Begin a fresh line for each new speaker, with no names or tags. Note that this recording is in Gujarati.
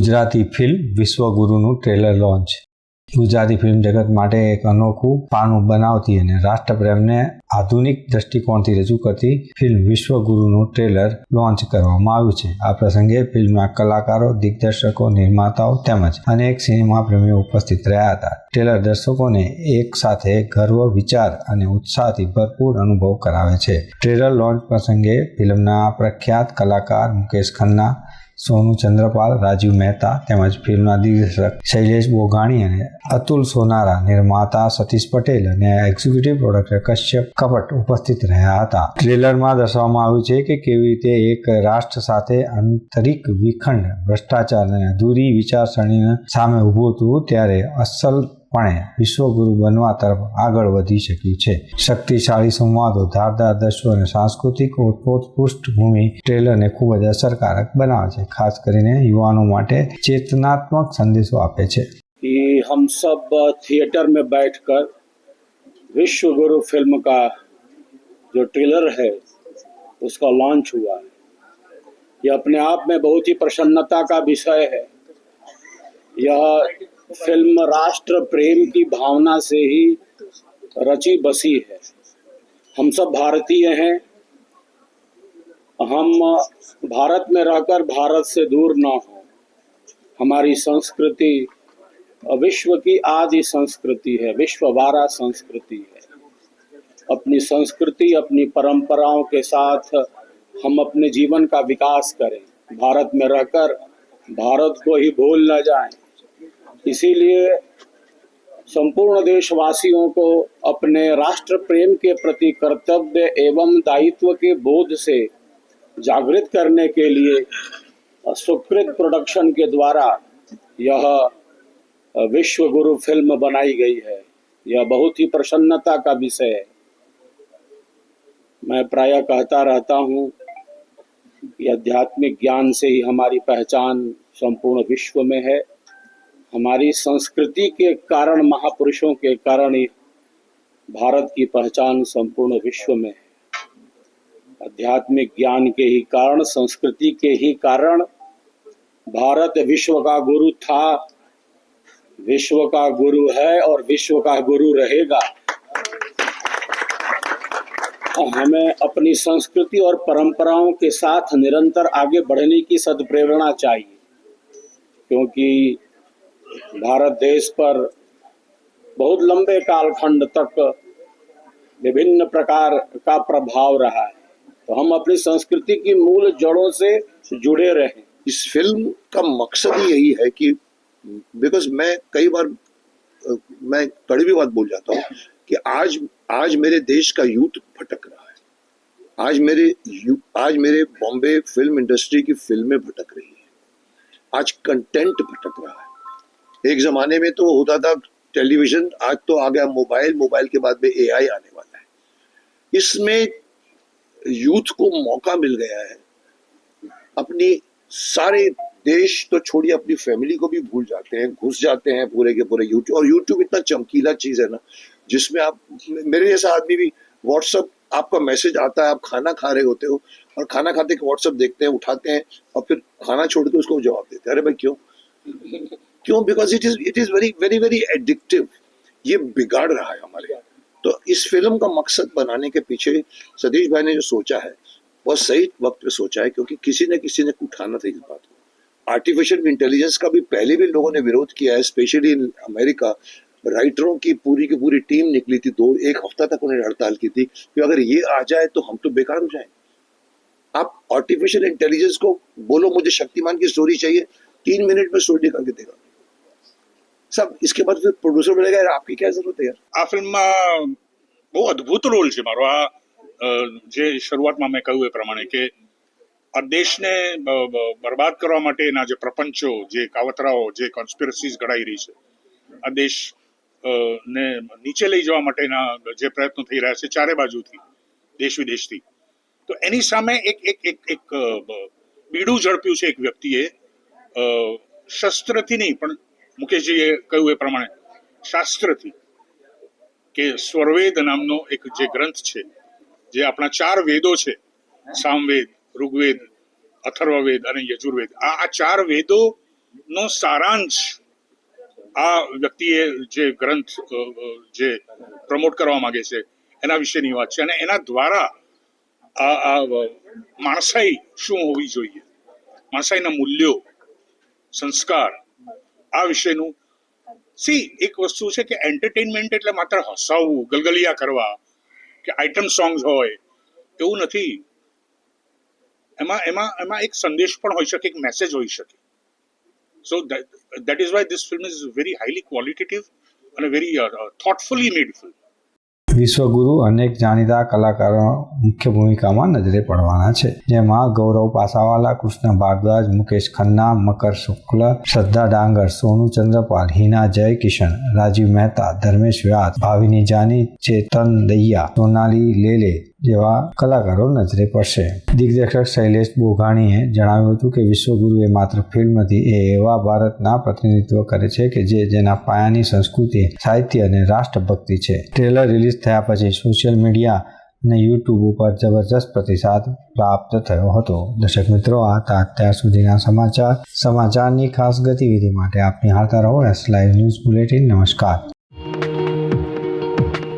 ગુજરાતી ફિલ્મ વિશ્વગુરુનું ટ્રેલર લોન્ચ ગુજરાતી ફિલ્મ જગત માટે એક અનોખું પાનું બનાવતી અને રાષ્ટ્રપ્રેમને આધુનિક દ્રષ્ટિકોણથી રજૂ કરતી ફિલ્મ વિશ્વગુરુનું ટ્રેલર લોન્ચ કરવામાં આવ્યું છે આ પ્રસંગે ફિલ્મના કલાકારો દિગ્દર્શકો નિર્માતાઓ તેમજ અનેક સિનેમા પ્રેમીઓ ઉપસ્થિત રહ્યા હતા ટ્રેલર દર્શકોને એક સાથે ગર્વ વિચાર અને ઉત્સાહથી ભરપૂર અનુભવ કરાવે છે ટ્રેલર લોન્ચ પ્રસંગે ફિલ્મના પ્રખ્યાત કલાકાર મુકેશ ખન્ના સોનુ ચંદ્રપાલ રાજીવ મહેતા તેમજ ફિલ્મના દિગ્દર્શક શૈલેષ બોઘાણી અને અતુલ સોનારા નિર્માતા સતીશ પટેલ અને એક્ઝિક્યુટિવ પ્રોડક્ટર કશ્યપ કપટ ઉપસ્થિત રહ્યા હતા ટ્રેલરમાં દર્શાવવામાં આવ્યું છે કે કેવી રીતે એક રાષ્ટ્ર સાથે આંતરિક વિખંડ ભ્રષ્ટાચાર અને અધૂરી વિચારસરણીના સામે ઊભું હતું ત્યારે અસલ પણ વિશ્વગુરુ બનવા તરફ આગળ વધી છે શક્તિ સાહી સંવાદો ધારદાર દ acteurs અને સાંસ્કૃતિક ઉદ્પોષ પુષ્ટ ભૂમિ ट्रेलर ને ખૂબ જ અસરકારક બનાવ છે ખાસ કરીને યુવાનો માટે ચેતનાત્મક સંદેશો આપે છે
કે હમ સબ થિયેટર મે બેઠકર વિશ્વગુરુ ફિલ્મ કા જો ટ્રેલર હે uska launch hua hai ye apne aap mein bahut hi prashannata ka vishay hai ya film राष्ट्र प्रेम की भावना से ही रची बसी है हम सब भारतीय हैं हम भारत में रहकर भारत से दूर ना हो हमारी संस्कृति विश्व की आदि संस्कृति है विश्ववारा संस्कृति है अपनी संस्कृति अपनी परंपराओं के साथ हम अपने जीवन का विकास करें भारत में रहकर भारत को ही भूल न जाएं इसीलिए संपूर्ण देशवासियों को अपने राष्ट्र प्रेम के प्रति कर्तव्य एवं दायित्व के बोध से जागृत करने के लिए सुकृत प्रोडक्शन के द्वारा यह विश्व गुरु फिल्म बनाई गई है यह बहुत ही प्रसन्नता का विषय है मैं प्राय कहता रहता हूँ कि आध्यात्मिक ज्ञान से ही हमारी पहचान संपूर्ण विश्व में है हमारी संस्कृति के कारण महापुरुषों के कारण ही भारत की पहचान संपूर्ण विश्व में है आध्यात्मिक ज्ञान के ही कारण संस्कृति के ही कारण भारत विश्व का गुरु था विश्व का गुरु है और विश्व का गुरु रहेगा हमें अपनी संस्कृति और परंपराओं के साथ निरंतर आगे बढ़ने की सदप्रेरणा चाहिए क्योंकि भारत देश पर बहुत लंबे कालखंड तक विभिन्न प्रकार का प्रभाव रहा है तो हम अपनी संस्कृति की मूल जड़ों से जुड़े रहे
इस फिल्म का मकसद ही यही है कि बिकॉज मैं कई बार मैं कड़वी बात बोल जाता हूँ कि आज आज मेरे देश का यूथ भटक रहा है आज मेरे आज मेरे बॉम्बे फिल्म इंडस्ट्री की फिल्में भटक रही है आज कंटेंट भटक रहा है एक ज़माने में तो होता था टेलीविज़न आज तो आ गया मोबाइल मोबाइल के बाद में एआई आने वाला है इसमें यूथ को मौका मिल गया है अपनी सारे देश तो छोड़िए अपनी फैमिली को भी भूल जाते हैं घुस जाते हैं पूरे के पूरे यूट्यूब और यूट्यूब इतना चमकीला चीज़ है ना जिसमें आप मेरे जैसा आदमी भी व्हाट्सअप आपका मैसेज आता है आप खाना खा रहे होते हो और खाना खाते व्हाट्सअप देखते हैं उठाते हैं और फिर खाना छोड़ के उसको जवाब देते हैं अरे भाई क्यों क्यों because it is it is very very very addictive ये बिगाड़ रहा है हमारे तो इस फिल्म का मकसद बनाने के पीछे सतीश भाई ने जो सोचा है वह सही वक्त पे सोचा है क्योंकि किसी ने किसी ने उठाना था इस बात को आर्टिफिशियल इंटेलिजेंस का भी पहले भी लोगों ने विरोध किया है स्पेशली इन अमेरिका राइटरों की पूरी की पूरी टीम निकली थी दो एक हफ्ता तक उन्हें हड़ताल की थी कि अगर ये आ जाए तो हम तो बेकार हो जाए आप आर्टिफिशियल इंटेलिजेंस को बोलो मुझे शक्तिमान की स्टोरी चाहिए तीन मिनट में स्टोरी निकाल के देगा સાહેબ इसके बाद फिर प्रोड्यूसर बनेगा आपकी क्या जरूरत है यार
આ ફિલ્મમાં બહુ અદ્ભુત રોલ છે મારો આ જે શરૂઆતમાં મેં કહ્યું એ પ્રમાણે કે આ દેશને બરબાદ કરવા માટેના જે પ્રપંચો જે કાવતરાઓ જે કોન્સ્પિરસીઝ ઘડાઈ રહી છે આ દેશ ને નીચે લઈ જવા માટેના જે પ્રયત્નો થઈ રહ્યા છે ચારે બાજુથી દેશ વિદેશથી તો એની સામે એક એક એક એક અ, બીડું ઝડપ્યું છે એક વ્યક્તિએ શસ્ત્રથી નહીં પણ મુકેશજીએ કહ્યું એ પ્રમાણે શાસ્ત્રથી કે સ્વરવેદ નામનો એક જે ગ્રંથ છે જે આપણા ચાર વેદો છે સામવેદ ઋગ્વેદ અથર્વવેદ અને યજુર્વેદ આ આ ચાર વેદોનો સારાંશ આ વ્યક્તિએ જે ગ્રંથ જે પ્રમોટ કરવા માંગે છે એના વિશેની વાત છે અને એના દ્વારા આ આ માણસાઈ શું હોવી જોઈએ માણસાઈના મૂલ્યો સંસ્કાર આ વિષયનું સી એક વસ્તુ છે કે એન્ટરટેનમેન્ટ એટલે માત્ર હસાવવું ગલગલિયા કરવા કે આઇટમ સોંગ્સ હોય એવું નથી એમાં એમાં એમાં એક સંદેશ પણ હોઈ શકે એક મેસેજ હોઈ શકે so that is why this film is very highly qualitative અને very thoughtfully made film
Vishwaguru અનેક જાણીતા કલાકારો મુખ્ય ભૂમિકામાં નજરે પડવાના છે જેમાં ગૌરવ પાસાવાલા કૃષ્ણ ભારદ્વાજ મુકેશ ખન્ના મકર શુક્લ શ્રદ્ધા ડાંગર સોનુ ચંદ્રપાલ હિના જય કિશન રાજીવ મહેતા ધર્મેશ વ્યાસ ભાવિની જાની ચેતન દૈયા સોનાલી લેલે જેવા કલાકારો નજરે પડશે દિગ્દર્શક શૈલેષ બોઘાણીએ જણાવ્યું હતું કે વિશ્વગુરુ એ માત્ર ફિલ્મ હતી એ એવા ભારતના પ્રતિનિધિત્વ કરે છે કે જે જેના પાયાની સંસ્કૃતિ સાહિત્ય અને રાષ્ટ્રભક્તિ છે ટ્રેલર રિલીઝ થયા પછી સોશિયલ મીડિયા અને યુટ્યુબ ઉપર જબરજસ્ત પ્રતિસાદ પ્રાપ્ત થયો હતો દર્શક મિત્રો આ હતા અત્યાર સુધીના સમાચાર સમાચારની ખાસ ગતિવિધિ માટે આપની હાલતા રહો એસ લાઈવ ન્યૂઝ બુલેટિન નમસ્કાર